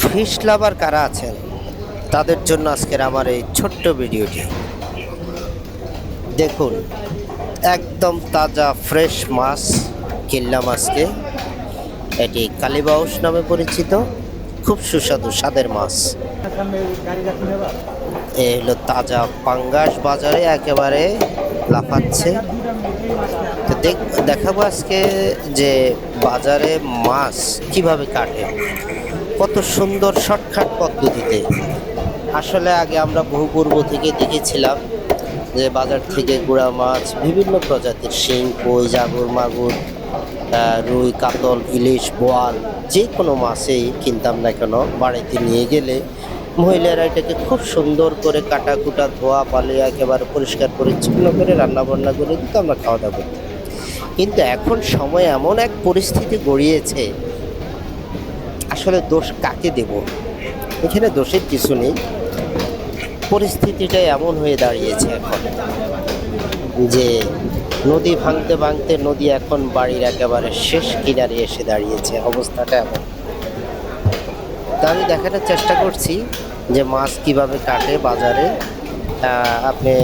Fish লাভার কারা আছেন? তাদের জন্য আজকের আমার এই ছোট্ট ভিডিওটি। দেখুন, একদম তাজা, ফ্রেশ মাছ কিনলাম আজকে এটি কালীবাউস নামে পরিচিত। খুব সুস্বাদু স্বাদের মাছ। এ হলো তাজা পাঙ্গাস বাজারে একেবারে লাফাচ্ছে। তো দেখ, দেখাবো আজকে যে বাজারে মাছ কীভাবে কাটে। কত সুন্দর শর্টকাট পদ্ধতিতে। আসলে আগে আমরা বহু পূর্ব থেকে দেখেছিলাম যে বাজার থেকে গুড়া মাছ, বিভিন্ন প্রজাতির শিং, কই, জাগুর, মাগুর রুই, কাতল, ইলিশ, বোয়াল যে কোনো মাছেই কিনতাম না কেন, বাড়িতে নিয়ে গেলে মহিলারা এটাকে খুব সুন্দর করে কাটা কুটা ধোয়া পালিয়ে একেবারে পরিষ্কার, পরিচ্ছন্ন করে রান্না বান্না করে দিতে, আমরা খাওয়া দাওয়া করতাম। কিন্তু এখন সময় এমন এক পরিস্থিতি গড়িয়েছে, আসলে দোষ কাকে দেব? এখানে দোষের কিছু নেই। পরিস্থিতিটা এমন হয়ে দাঁড়িয়েছে এখন, যে নদী ভাঙতে ভাঙতে নদী এখন বাড়ির একেবারে শেষ কিনারে এসে দাঁড়িয়েছে, অবস্থাটা এমন। তা আমি দেখানোর চেষ্টা করছি যে মাছ কীভাবে কাটে বাজারে। আপনি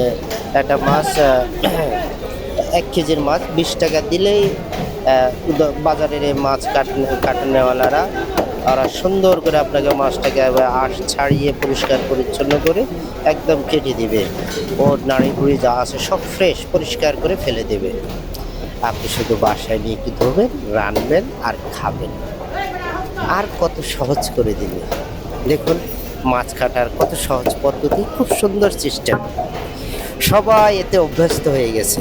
একটা মাছ এক কেজির মাছ বিশ টাকা দিলেই বাজারের মাছ কাটনে কাটানেওয়ালারা ওরা সুন্দর করে আপনাকে মাছটাকে আঁশ ছাড়িয়ে পরিষ্কার পরিচ্ছন্ন করে একদম কেটে দিবে। ওর নাড়ি ভুড়ি যা আছে সব ফ্রেশ পরিষ্কার করে ফেলে দেবে। আপনি শুধু বাসায় নিয়ে কি ধরবেন, রানবেন আর খাবেন। আর কত সহজ করে দিবে দেখুন, মাছ কাটার কত সহজ পদ্ধতি, খুব সুন্দর সিস্টেম সবাই এতে অভ্যস্ত হয়ে গেছে।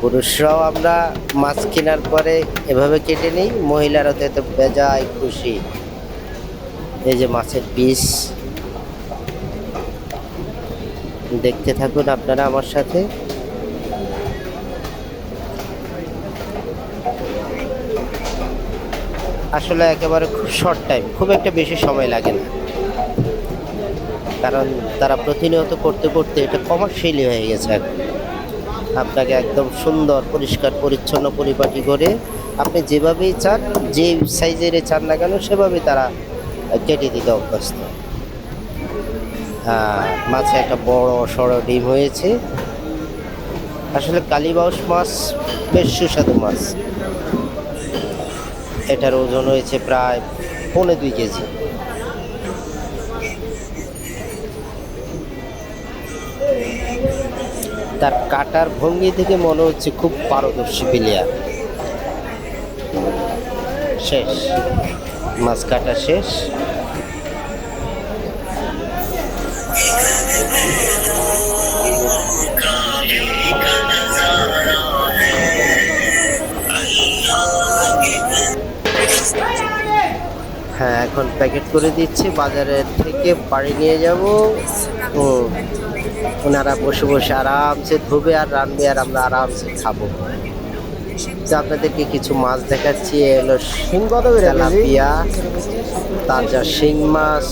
পুরুষরাও আমরা মাছ কেনার পরে এভাবে কেটে নিই মহিলারা তো এতে বেজায় খুশি। এই যে মাছের পিস দেখতে থাকুন আপনারা আমার সাথে। আসলে একেবারে খুব শর্ট টাইম খুব একটা বেশি সময় লাগে না। কারণ তারা প্রতিনিয়ত করতে করতে এটা কমার্শিয়ালি হয়ে গেছে এখন। আপনাকে একদম সুন্দর, পরিষ্কার, পরিচ্ছন্ন পরিপাটি করে আপনি যেভাবেই চান যে সাইজের চান না কেন সেভাবে তারা কেটে দিতে অভ্যস্ত। মাছে একটা বড়, সড়ো ডিম হয়েছে। আসলে কালীবাউস মাছ বেশ সুস্বাদু মাছ। এটার ওজন হয়েছে প্রায় পৌনে দুই কেজি। তার কাটার ভঙ্গি থেকে মনে হচ্ছে খুব পারদর্শী প্লেয়ার। শেষ। মাছ কাটা শেষ। হ্যাঁ এখন প্যাকেট করে দিচ্ছি। বাজারের থেকে বাড়ি নিয়ে যাব। ও ওনারা বসে বসে আরামসে ধুবে আর রানবে আর আমরা আরামসে খাব। তো আপনাদেরকে কিছু মাছ দেখাচ্ছি। এ হলো শিং তেলাপিয়া তাজা শিং মাছ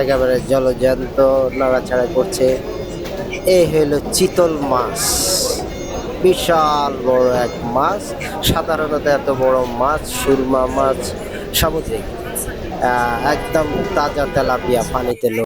একেবারে জলজান্ত নাড়াচাড়া করছে। এই হলো চিতল মাছ। বিশাল বড় এক মাছ। সাধারণত এত বড় মাছ সুরমা মাছ সামুদ্রিক। একদম তাজা তেলাপিয়া পানিতে লো-